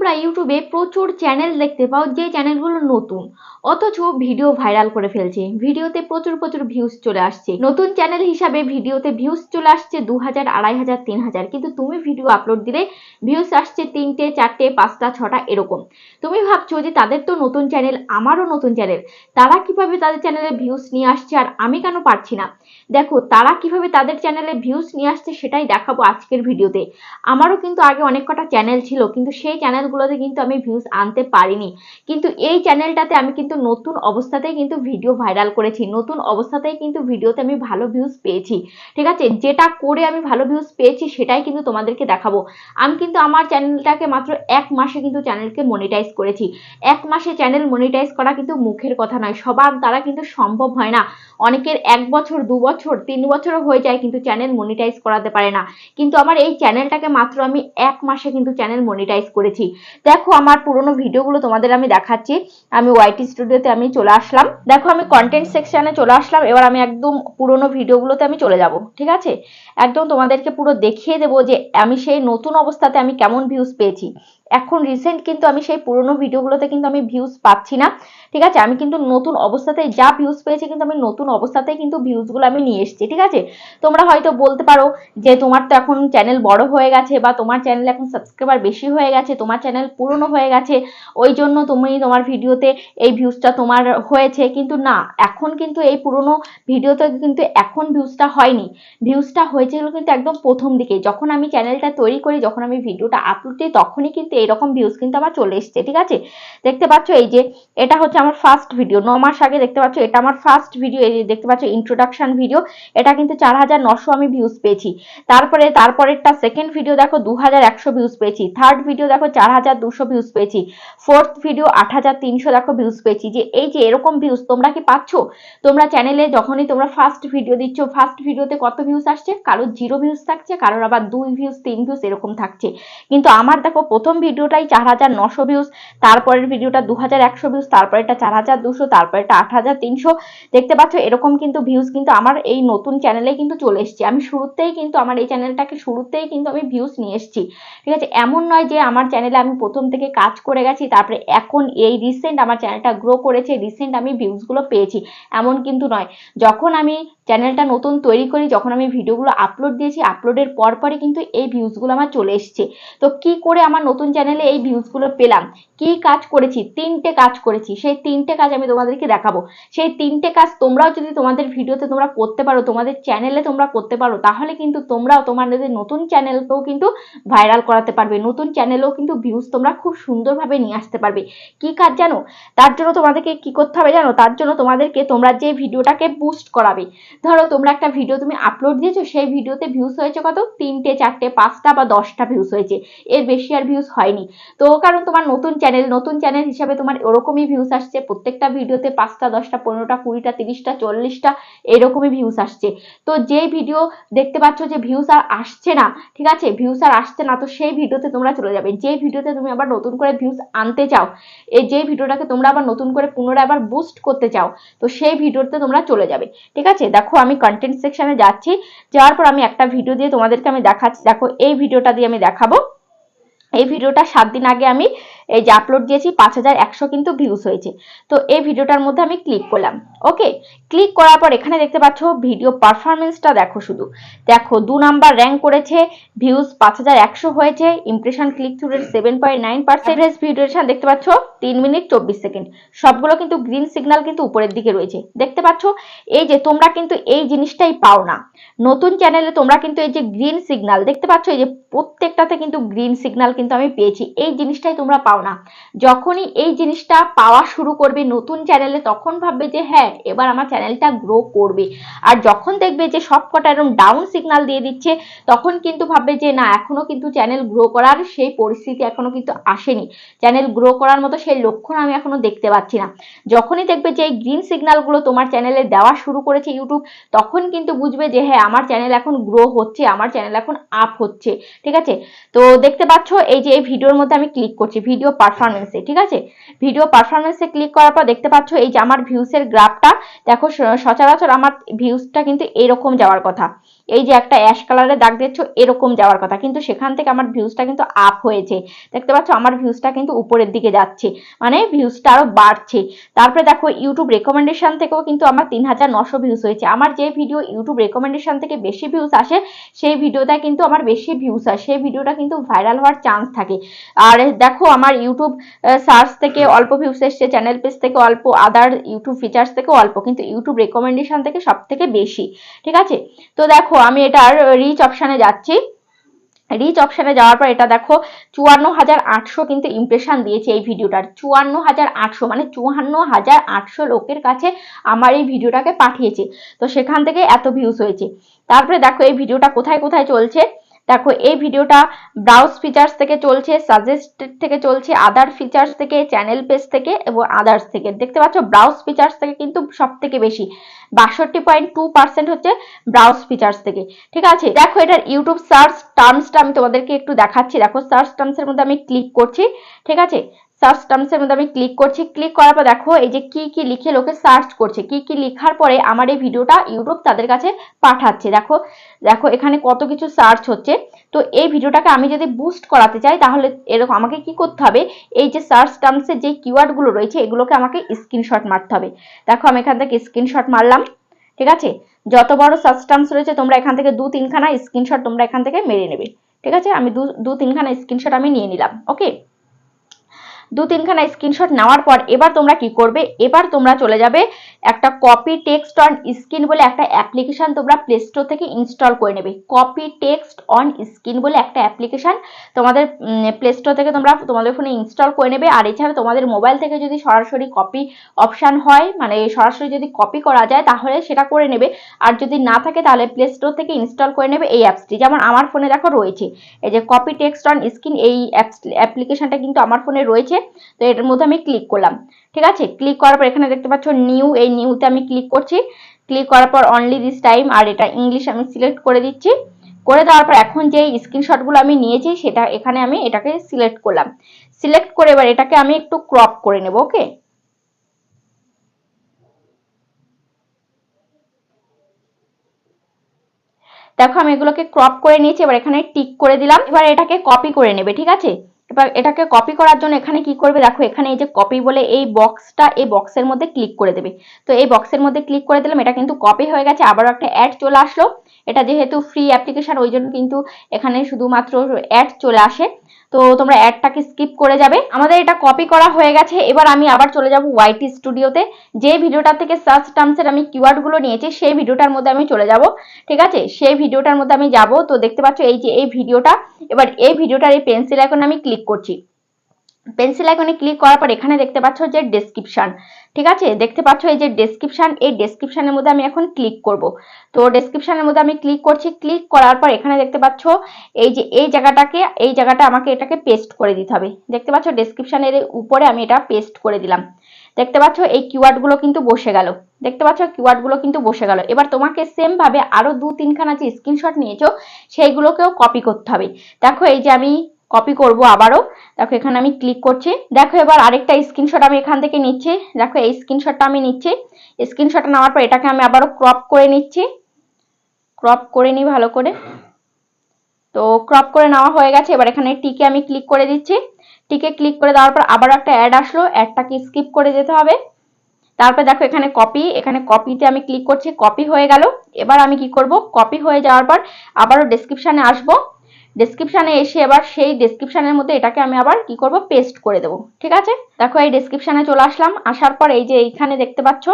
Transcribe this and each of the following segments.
তোমরা ইউটিউবে প্রচুর চ্যানেল দেখতে পাও যে চ্যানেলগুলো নতুন। অথচ ভিডিও ভাইরাল করে ফেলছে। ভিডিওতে প্রচুর প্রচুর ভিউজ চলে আসছে। নতুন চ্যানেল হিসাবে ভিডিওতে ভিউজ চলে আসছে দু হাজার আড়াই হাজার, তিন হাজার। কিন্তু তুমি ভিডিও আপলোড দিলে ভিউজ আসছে তিনটে, চারটে, পাঁচটা, ছটা, এরকম। তুমি ভাবছ যে তাদের তো নতুন চ্যানেল আমারও নতুন চ্যানেল তারা কীভাবে তাদের চ্যানেলে ভিউজ নিয়ে আসছে আর আমি কেন পারছি না? দেখো, তারা কীভাবে তাদের চ্যানেলে ভিউজ নিয়ে আসছে সেটাই দেখাবো আজকের ভিডিওতে আমারও কিন্তু আগে অনেক কটা চ্যানেল ছিল, কিন্তু সেই চ্যানেলগুলোতে কিন্তু আমি ভিউজ আনতে পারিনি। কিন্তু এই চ্যানেলটাতে আমি কিন্তু নতুন অবস্থাতেই কিন্তু ভিডিও ভাইরাল করেছি। নতুন অবস্থাতেই কিন্তু ভিডিওতে আমি ভালো ভিউজ পেয়েছি। ঠিক আছে? যেটা করে আমি ভালো ভিউজ পেয়েছি সেটাই কিন্তু তোমাদেরকে দেখাবো। আমি কিন্তু আমার চ্যানেলটাকে মাত্র এক মাসে কিন্তু চ্যানেলকে মনিটাইজ করেছি। এক মাসে চ্যানেল মনিটাইজ করা কিন্তু মুখের কথা নয়। সবার দ্বারা কিন্তু সম্ভব হয় না। অনেকের এক বছর, দু বছর, তিন বছরও হয়ে যায় কিন্তু চ্যানেল মনিটাইজ করাতে পারে না। কিন্তু আমার এই চ্যানেলটাকে মাত্র আমি এক মাসে কিন্তু চ্যানেল মনিটাইজ করেছি। দেখো আমার পুরোনো ভিডিওগুলো তোমাদের আমি দেখাচ্ছি। আমি ওয়াইটি স্টুডিওতে আমি চলে আসলাম। দেখো আমি কন্টেন্ট সেকশানে চলে আসলাম। এবার আমি একদম পুরোনো ভিডিওগুলোতে আমি চলে যাব, ঠিক আছে? একদম তোমাদেরকে পুরো দেখিয়ে দেবো যে আমি সেই নতুন অবস্থাতে আমি কেমন ভিউজ পেয়েছি। এখন রিসেন্ট কিন্তু আমি সেই পুরোনো ভিডিওগুলোতে কিন্তু আমি ভিউজ পাচ্ছি না। ঠিক আছে? আমি কিন্তু নতুন অবস্থাতে যা ভিউজ পেয়েছি কিন্তু আমি নতুন অবস্থাতেই কিন্তু ভিউজগুলো আমি নিয়ে এসেছি। ঠিক আছে? তোমরা হয়তো বলতে পারো যে তোমার তো এখন চ্যানেল বড় হয়ে গেছে বা তোমার চ্যানেল এখন সাবস্ক্রাইবার বেশি হয়ে গেছে, তোমার চ্যানেল পুরনো হয়ে গেছে, ওই জন্য তুমি তোমার ভিডিওতে এই ভিউজটা তোমার হয়েছে। কিন্তু না, এখন কিন্তু এই পুরনো ভিডিওতে কিন্তু এখন ভিউজটা হয়নি। ভিউজটা হয়েছিল কিন্তু একদম প্রথম দিকে। যখন আমি চ্যানেলটা তৈরি করি, যখন আমি ভিডিওটা আপলোড দিই তখনই কিন্তু এরকম ভিউজ কিন্তু আমার চলে এসছে, ঠিক আছে? দেখতে পাচ্ছ এই যে, এটা হচ্ছে আমার ফার্স্ট ভিডিও ন মাস আগে দেখতে পাচ্ছ, এটা আমার ফার্স্ট ভিডিও এই দেখতে পাচ্ছ ইন্ট্রোডাকশন ভিডিও এটা কিন্তু চার হাজার নশো আমি ভিউজ পেয়েছি। তারপরে, তারপরেরটা সেকেন্ড ভিডিও দেখো, দু হাজার একশো ভিউজ পেয়েছি। থার্ড ভিডিও দেখো, চার হাজার দুশো ভিউজ পেয়েছি। ফোর্থ ভিডিও আট হাজার তিনশো দেখো ভিউজ পেয়েছি। যে এই যে এরকম ভিউজ তোমরা কি পাচ্ছ? তোমরা চ্যানেলে যখনই তোমরা ফার্স্ট ভিডিও দিচ্ছ ফার্স্ট ভিডিওতে কত ভিউজ আসছে? কারোর জিরো ভিউজ থাকছে, কারোর আবার দুই ভিউজ তিন ভিউজ এরকম থাকছে। কিন্তু আমার দেখো, প্রথম ভিডিওটাই চার হাজার নশো ভিউজ তারপরের ভিডিওটা দু হাজার একশো ভিউজ তারপরেরটা চার হাজার দুশো, তারপরেরটা আট হাজার তিনশো। দেখতে পাচ্ছ, এরকম কিন্তু ভিউজ কিন্তু আমার এই নতুন চ্যানেলে কিন্তু চলে এসছে। আমি শুরুতেই কিন্তু আমার এই চ্যানেলটাকে শুরুতেই কিন্তু আমি ভিউজ নিয়ে এসেছি। ঠিক আছে, এমন নয় যে আমার চ্যানেলে আমি প্রথম থেকে কাজ করে গেছি, তারপরে এখন এই রিসেন্ট আমার চ্যানেলটা গ্রো করেছে রিসেন্ট আমি ভিউজগুলো পেয়েছি, এমন কিন্তু নয়। যখন আমি চ্যানেলটা নতুন তৈরি করি যখন আমি ভিডিওগুলো আপলোড দিয়েছি আপলোডের পর পরই কিন্তু এই ভিউজগুলো আমার চলে এসছে। তো কি করে আমার নতুন চ্যানেলে এই ভিউজগুলো পেলাম? কি কাজ করেছি? তিনটে কাজ করেছি। সেই তিনটে কাজ আমি তোমাদেরকে দেখাবো। সেই তিনটে কাজ তোমরাও যদি তোমাদের ভিডিওতে তোমরা করতে পারো, তোমাদের চ্যানেলে তোমরা করতে পারো, তাহলে কিন্তু তোমরাও তোমাদের নতুন চ্যানেলকেও কিন্তু ভাইরাল করাতে পারবে। নতুন চ্যানেলেও কিন্তু ভিউজ তোমরা খুব সুন্দরভাবে নিয়ে আসতে পারবে। কি কাজ জানো? তার জন্য তোমাদেরকে কি করতে হবে জানো? তার জন্য তোমাদেরকে তোমরা যে ভিডিওটাকে বুস্ট করাবে ধরো তোমরা একটা ভিডিও তুমি আপলোড দিয়েছ, সেই ভিডিওতে ভিউজ হয়েছে কত? তিনটে, চারটে, পাঁচটা বা দশটা ভিউজ হয়েছে। এর বেশি আর ভিউজ হয়নি। তো কারণ তোমার নতুন চ্যানেল নতুন চ্যানেল হিসাবে তোমার ওরকমই ভিউজ আসছে। প্রত্যেকটা ভিডিওতে পাঁচটা, দশটা, পনেরোটা, কুড়িটা, তিরিশটা, চল্লিশটা এরকমই ভিউজ আসছে। তো যে ভিডিও দেখতে পাচ্ছ যে ভিউজ আর আসছে না, ঠিক আছে? ভিউজ আর আসছে না, তো সেই ভিডিওতে তোমরা চলে যাবে। যে ভিডিওতে তুমি আবার নতুন করে ভিউজ আনতে চাও, এই যে ভিডিওটাকে তোমরা আবার নতুন করে পুনরায় আবার বুস্ট করতে চাও, তো সেই ভিডিওতে তোমরা চলে যাবে। ঠিক আছে? দেখো আমি কন্টেন্ট সেকশানে যাচ্ছি। যাওয়ার পর আমি একটা ভিডিও দিয়ে তোমাদেরকে আমি দেখাচ্ছি। দেখো, এই ভিডিওটা দিয়ে আমি দেখাবো। এই ভিডিওটা সাত দিন আগে আমি এই যে আপলোড দিয়েছি পাঁচ হাজার একশো কিন্তু ভিউজ হয়েছে। তো এই ভিডিওটার মধ্যে আমি ক্লিক করলাম। ওকে ক্লিক করার পর এখানে দেখতে পাচ্ছ ভিডিও পারফরমেন্সটা দেখো শুধু। দেখো দু নাম্বার র্যাঙ্ক করেছে ভিউজ পাঁচ হাজার একশো হয়েছে impression click through rate seven point nine percentage ভিডিওশন দেখতে পাচ্ছ তিন মিনিট চব্বিশ সেকেন্ড সবগুলো কিন্তু গ্রিন সিগন্যাল কিন্তু উপরের দিকে রয়েছে। দেখতে পাচ্ছ? এই যে তোমরা কিন্তু এই জিনিসটাই পাও না। নতুন চ্যানেলে তোমরা কিন্তু এই যে গ্রিন সিগন্যাল দেখতে পাচ্ছ? এই যে প্রত্যেকটাতে কিন্তু গ্রিন সিগন্যাল কিন্তু আমি পেয়েছি। এই জিনিসটাই তোমরা পাও না। যখনই এই জিনিসটা পাওয়া শুরু করবে নতুন চ্যানেলে তখন ভাববে যে হ্যাঁ এবার আমার চ্যানেলটা গ্রো করবে। আর যখন দেখবে যে সব কটা এরকম ডাউন সিগনাল দিয়ে দিচ্ছে, তখন কিন্তু ভাববে যে, না, এখনও কিন্তু চ্যানেল গ্রো করার সেই পরিস্থিতি এখনও কিন্তু আসেনি। চ্যানেল গ্রো করার মতো সেই লক্ষণ আমি এখনও দেখতে পাচ্ছি না। যখনই দেখবে যে, এই গ্রিন সিগন্যালগুলো তোমার চ্যানেলে দেওয়া শুরু করেছে ইউটিউব তখন কিন্তু বুঝবে যে হ্যাঁ আমার চ্যানেল এখন গ্রো হচ্ছে, আমার চ্যানেল এখন আপ হচ্ছে। ঠিক আছে? তো দেখতে পাচ্ছ এই যে, এই ভিডিওর মধ্যে আমি ক্লিক করছি ভিডিও পারফরমেন্সে ঠিক আছে? ভিডিও পারফরমেন্সে ক্লিক করার পর দেখতে পাচ্ছ এই যে, আমার ভিউসের গ্রাফটা দেখো সচরাচর আমার ভিউসটা কিন্তু এরকম যাওয়ার কথা। এই যে একটা অ্যাশ কালারের দাগ দেখছ এরকম যাওয়ার কথা। কিন্তু সেখান থেকে আমার ভিউজটা কিন্তু আপ হয়েছে। দেখতে পাচ্ছ, আমার ভিউজটা কিন্তু উপরের দিকে যাচ্ছে। মানে ভিউজটা আরও বাড়ছে। তারপরে দেখো ইউটিউব রেকমেন্ডেশন থেকেও কিন্তু আমার তিন হাজার নশো ভিউজ হয়েছে। আমার যে ভিডিও ইউটিউব রেকমেন্ডেশন থেকে বেশি ভিউজ আসে, সেই ভিডিওটা কিন্তু আমার বেশি ভিউজ আসে। সেই ভিডিওটা কিন্তু ভাইরাল হওয়ার চান্স থাকে। আর দেখো, আমার ইউটিউব সার্চ থেকে অল্প ভিউজ এসছে চ্যানেল পেজ থেকে অল্প আদার ইউটিউব ফিচার্স থেকে অল্প। কিন্তু ইউটিউব রেকমেন্ডেশন থেকে সব থেকে বেশি। ঠিক আছে? তো দেখো আমি এটার রিচ অপশানে যাচ্ছি। রিচ অপশানে যাওয়ার পর এটা দেখো চুয়ান্ন হাজার আটশো কিন্তু ইমপ্রেশন দিয়েছে এই ভিডিওটার। চুয়ান্ন হাজার আটশো মানে চুয়ান্ন হাজার আটশো লোকের কাছে আমার এই ভিডিওটাকে পাঠিয়েছে। তো সেখান থেকে এত ভিউজ হয়েছে। তারপরে দেখো এই ভিডিওটা কোথায় কোথায় চলছে? দেখো, এই ভিডিওটা ব্রাউজ ফিচার্স থেকে চলছে সাজেস্টেড থেকে চলছে, আদার ফিচার্স থেকে, চ্যানেল পেজ থেকে এবং আদার্স থেকে। দেখতে পাচ্ছ, ব্রাউজ ফিচার্স থেকে কিন্তু সব থেকে বেশি। বাষট্টি পয়েন্ট টু পার্সেন্ট হচ্ছে ব্রাউজ ফিচার্স থেকে। ঠিক আছে, দেখো এটার ইউটিউব সার্চ টার্মসটা আমি তোমাদেরকে একটু দেখাচ্ছি। দেখো, সার্চ টার্মসের মধ্যে আমি ক্লিক করছি। ঠিক আছে সার্চ টার্মসের মধ্যে আমি ক্লিক করছি। ক্লিক করার পর দেখো, এই যে কি কি লিখে লোকে সার্চ করছে, কি কি লিখার পরে আমার এই ভিডিওটা ইউটিউব তাদের কাছে পাঠাচ্ছে। দেখো দেখো এখানে কত কিছু সার্চ হচ্ছে। তো এই ভিডিওটাকে আমি যদি বুস্ট করাতে চাই, তাহলে এরকম আমাকে কি করতে হবে? এই যে সার্চ টার্মসের যে কিওয়ার্ডগুলো রয়েছে, এগুলোকে আমাকে স্ক্রিনশট মারতে হবে। দেখো, আমি এখান থেকে স্ক্রিনশট মারলাম, ঠিক আছে? যত বড় সার্চ টার্মস রয়েছে, তোমরা এখান থেকে দু তিনখানা স্ক্রিনশট তোমরা এখান থেকে মেরে নেবে। ঠিক আছে? আমি দু দু তিনখানা স্ক্রিনশট আমি নিয়ে নিলাম ওকে দু তিনখানা স্ক্রিনশট নেওয়ার পর এবার তোমরা কি করবে? এবার তোমরা চলে যাবে একটা কপি টেক্সট অন স্ক্রিন বলে একটা অ্যাপ্লিকেশন তোমরা প্লে স্টোর থেকে ইনস্টল করে নেবে। কপি টেক্সট অন স্ক্রিন বলে একটা অ্যাপ্লিকেশন তোমাদের প্লে স্টোর থেকে তোমরা তোমাদের ফোনে ইনস্টল করে নেবে। আর এছাড়া তোমাদের মোবাইল থেকে যদি সরাসরি কপি অপশান হয় মানে সরাসরি যদি কপি করা যায়, তাহলে সেটা করে নেবে। আর যদি না থাকে, তাহলে প্লে স্টোর থেকে ইনস্টল করে নেবে এই অ্যাপসটি যেমন আমার ফোনে দেখো রয়েছে। এই যে কপি টেক্সট অন স্ক্রিন এই অ্যাপ্লিকেশনটা কিন্তু আমার ফোনে রয়েছে। তো এটার মধ্যে আমি ক্লিক করলাম। ঠিক আছে? ক্লিক করার পর এখানে দেখতে পাচ্ছ নিউ এই নিউতে আমি ক্লিক করছি। ক্লিক করার পর অনলি দিস টাইম আর এটা ইংলিশ আমি সিলেক্ট করে দিচ্ছি। করে দেওয়ার পর এখন যে স্ক্রিনশটগুলো আমি নিয়েছি, সেটা এখানে আমি এটাকে সিলেক্ট করলাম। সিলেক্ট করে এবার এটাকে আমি একটু ক্রপ করে নেব ওকে দেখো আমি এগুলোকে ক্রপ করে নিয়েছি, এবার এখানে টিক করে দিলাম। এবার এটাকে কপি করে নেবে, ঠিক আছে? এবার এটাকে কপি করার জন্য এখানে কি করবে? দেখো, এখানে এই যে কপি বলে এই বক্সটা এই বক্সের মধ্যে ক্লিক করে দেবে। তো এই বক্সের মধ্যে ক্লিক করে দিলাম, এটা কিন্তু কপি হয়ে গেছে, আবারও একটা অ্যাড চলে আসলো। এটা যেহেতু ফ্রি অ্যাপ্লিকেশন ওই জন্য কিন্তু এখানে শুধুমাত্র অ্যাড চলে আসে। তো তোমরা অ্যাডটাকে স্কিপ করে যাবে। আমাদের এটা কপি করা হয়ে গেছে। এবার আমি আবার চলে যাব ওয়াইটি স্টুডিওতে যে ভিডিওটা থেকে সার্চ টার্মসের আমি কিওয়ার্ডগুলো নিয়েছি, সেই ভিডিওটার মধ্যে আমি চলে যাব। ঠিক আছে? সেই ভিডিওটার মধ্যে আমি যাব। তো দেখতে পাচ্ছ এই যে এই ভিডিওটা। এবার এই ভিডিওটার এই পেন্সিল এখন আমি ক্লিক করছি। পেন্সিল আইকনে ক্লিক করার পর এখানে দেখতে পাচ্ছ যে ডেসক্রিপশন ঠিক আছে? দেখতে পাচ্ছ এই যে ডেসক্রিপশন এই ডেসক্রিপশনের মধ্যে আমি এখন ক্লিক করব। তো ডেসক্রিপশনের মধ্যে আমি ক্লিক করছি ক্লিক করার পর এখানে দেখতে পাচ্ছ এই যে, এই জায়গাটাকে, এই জায়গাটা আমাকে এটাকে পেস্ট করে দিতে হবে। দেখতে পাচ্ছ ডেসক্রিপশনের উপরে আমি এটা পেস্ট করে দিলাম। দেখতে পাচ্ছ এই কিওয়ার্ডগুলো কিন্তু বসে গেল। দেখতে পাচ্ছ কিওয়ার্ডগুলো কিন্তু বসে গেল। এবার তোমাকে সেম ভাবে আরও দু তিনখানা যে স্ক্রিনশট নিয়েছো, সেইগুলোকেও কপি করতে হবে। দেখো এই যে আমি কপি করব আবারও। দেখো, এখানে আমি ক্লিক করছি। দেখো, এবার আরেকটা স্ক্রিনশট আমি এখান থেকে নিচ্ছি। দেখো, এই স্ক্রিনশটটা আমি নিচ্ছি। স্ক্রিনশটটা নেওয়ার পর এটাকে আমি আবারও ক্রপ করে নিচ্ছি। ক্রপ করে নিই ভালো করে। তো ক্রপ করে নেওয়া হয়ে গেছে। এবার এখানে টিকে আমি ক্লিক করে দিচ্ছি। টিকে ক্লিক করে দেওয়ার পর আবার একটা অ্যাড আসলো। অ্যাডটাকে স্কিপ করে যেতে হবে। তারপর দেখো, এখানে কপি এখানে কপিতে আমি ক্লিক করছি। কপি হয়ে গেল। এবার আমি কি করব? কপি হয়ে যাওয়ার পর আবারও ডেসক্রিপশানে আসব। ডেসক্রিপশানে এসে এবার সেই ডেসক্রিপশানের মধ্যে এটাকে আমি আবার কি করব? পেস্ট করে দেবো। ঠিক আছে? দেখো এই ডেসক্রিপশানে চলে আসলাম। আসার পর এই যে এইখানে দেখতে পাচ্ছ,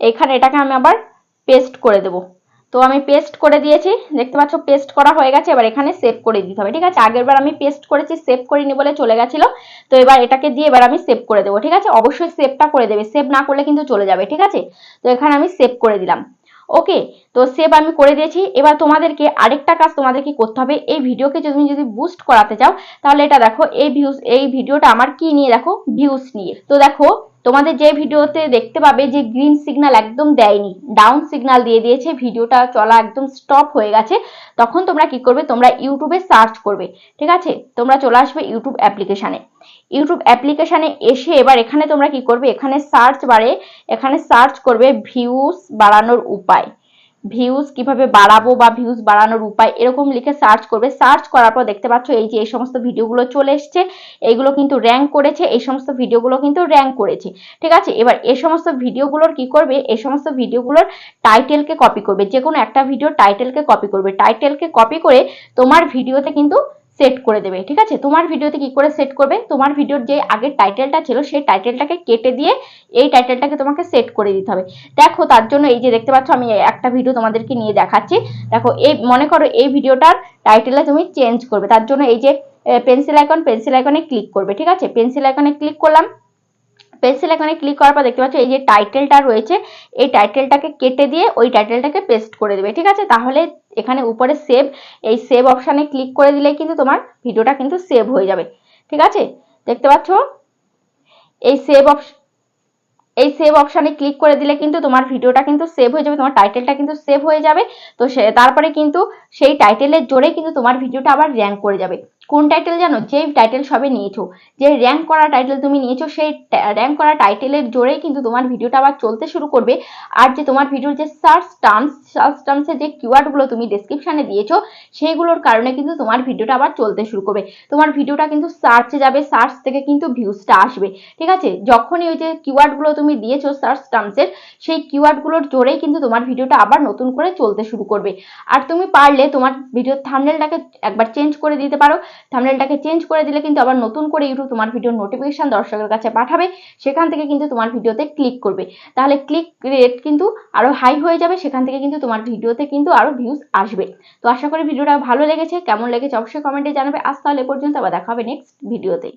এইখানে এটাকে আমি আবার পেস্ট করে দেবো। তো আমি পেস্ট করে দিয়েছি। দেখতে পাচ্ছ পেস্ট করা হয়ে গেছে। এবার এখানে সেভ করে দিতে হবে। ঠিক আছে? আগের বার আমি পেস্ট করেছি সেভ করিনি বলে চলে গেছিল। তো এবার এটাকে দিয়ে এবার আমি সেভ করে দেবো। ঠিক আছে? অবশ্যই সেভটা করে দেবে। সেভ না করলে কিন্তু চলে যাবে। ঠিক আছে? তো এখানে আমি সেভ করে দিলাম। ওকে তো সেভ আমি করে দিয়েছি। এবার তোমাদেরকে আরেকটা কাজ তোমাদেরকে করতে হবে। এই ভিডিওকে তুমি যদি বুস্ট করাতে চাও, তাহলে এটা দেখো, এই ভিউজ এই ভিডিওটা আমার কি নিয়ে? দেখো ভিউজ নিয়ে। তো দেখো তোমাদের যে ভিডিওতে দেখতে পাবে যে গ্রিন সিগনাল একদম দেয়নি ডাউন সিগনাল দিয়ে দিয়েছে, ভিডিওটা চলা একদম স্টপ হয়ে গেছে, তখন তোমরা কি করবে? তোমরা ইউটিউবে সার্চ করবে, ঠিক আছে? তোমরা চলে আসবে ইউটিউব অ্যাপ্লিকেশানে ইউটিউব অ্যাপ্লিকেশানে এসে এবার এখানে তোমরা কি করবে? এখানে সার্চ বারে এখানে সার্চ করবে ভিউস বাড়ানোর উপায়। ভিউজ কীভাবে বাড়াবো বা ভিউজ বাড়ানোর উপায় এরকম লিখে সার্চ করবে। সার্চ করার পর দেখতে পাচ্ছ এই যে এই সমস্ত ভিডিওগুলো চলে এসছে। এইগুলো কিন্তু র্যাঙ্ক করেছে, এই সমস্ত ভিডিওগুলো কিন্তু র্যাঙ্ক করেছে। ঠিক আছে? এবার এই সমস্ত ভিডিওগুলোর কি করবে? এই সমস্ত ভিডিওগুলোর টাইটেলকে কপি করবে। যে কোনো একটা ভিডিও টাইটেলকে কপি করবে। টাইটেলকে কপি করে তোমার ভিডিওতে কিন্তু সেট করে দেবে, ঠিক আছে? তোমার ভিডিওতে কি করে সেট করবে? তোমার ভিডিওর যে আগের টাইটেলটা ছিল, সেই টাইটেলটাকে কেটে দিয়ে এই টাইটেলটাকে তোমাকে সেট করে দিতে হবে। দেখো, তার জন্য এই যে দেখতে পাচ্ছ, আমি একটা ভিডিও তোমাদেরকে নিয়ে দেখাচ্ছি। দেখো এই মনে করো এই ভিডিওটার টাইটেলে তুমি চেঞ্জ করবে। তার জন্য এই যে পেন্সিল আইকন পেন্সিল আইকনে ক্লিক করবে, ঠিক আছে? পেন্সিল আইকনে ক্লিক করলাম পেন্সিল এখানে ক্লিক করার পর দেখতে পাচ্ছ, এই যে টাইটেলটা রয়েছে, এই টাইটেলটাকে কেটে দিয়ে ওই টাইটেলটাকে পেস্ট করে দেবে, ঠিক আছে? তাহলে এখানে উপরে সেভ এই সেভ অপশানে ক্লিক করে দিলে কিন্তু তোমার ভিডিওটা কিন্তু সেভ হয়ে যাবে, ঠিক আছে? দেখতে পাচ্ছ? এই সেভ অপশন এই সেভ অপশানে ক্লিক করে দিলে কিন্তু তোমার ভিডিওটা কিন্তু সেভ হয়ে যাবে, তোমার টাইটেলটা কিন্তু সেভ হয়ে যাবে, তো সে, তারপরে কিন্তু সেই টাইটেলের জোরে কিন্তু তোমার ভিডিওটা আবার র্যাঙ্ক করে যাবে। কোন টাইটেল জানো? যেই টাইটেল সবে নিয়েছো। যে র্যাঙ্ক করা টাইটেল তুমি নিয়েছো, সেই র্যাঙ্ক করা টাইটেলের জোরেই কিন্তু তোমার ভিডিওটা আবার চলতে শুরু করবে। আর যে তোমার ভিডিওর যে সার্চ টার্মস সার্চ টার্মসের যে কিওয়ার্ডগুলো তুমি ডেসক্রিপশানে দিয়েছ, সেইগুলোর কারণে কিন্তু তোমার ভিডিওটা আবার চলতে শুরু করবে। তোমার ভিডিওটা কিন্তু সার্চে যাবে সার্চ থেকে কিন্তু ভিউজটা আসবে। ঠিক আছে? যখনই ওই যে কিওয়ার্ডগুলো তুমি দিয়েছ সার্চ টার্মসের সেই কিওয়ার্ডগুলোর জোরেই কিন্তু তোমার ভিডিওটা আবার নতুন করে চলতে শুরু করবে। আর তুমি পারলে তোমার ভিডিওর থামনেলটাকে একবার চেঞ্জ করে দিতে পারো। থামনেলটাকে চেঞ্জ করে দিলে কিন্তু আবার নতুন করে ইউটিউব তোমার ভিডিও নোটিফিকেশান দর্শকের কাছে পাঠাবে, সেখান থেকে কিন্তু তোমার ভিডিওতে ক্লিক করবে। তাহলে ক্লিক রেট কিন্তু আরও হাই হয়ে যাবে, সেখান থেকে কিন্তু তোমার ভিডিওতে কিন্তু আরও ভিউজ আসবে। তো আশা করি ভিডিওটা ভালো লেগেছে, কেমন লেগেছে অবশ্যই কমেন্টে জানাবে। আজ তাহলে পর্যন্ত আবার দেখা হবে নেক্সট ভিডিওতে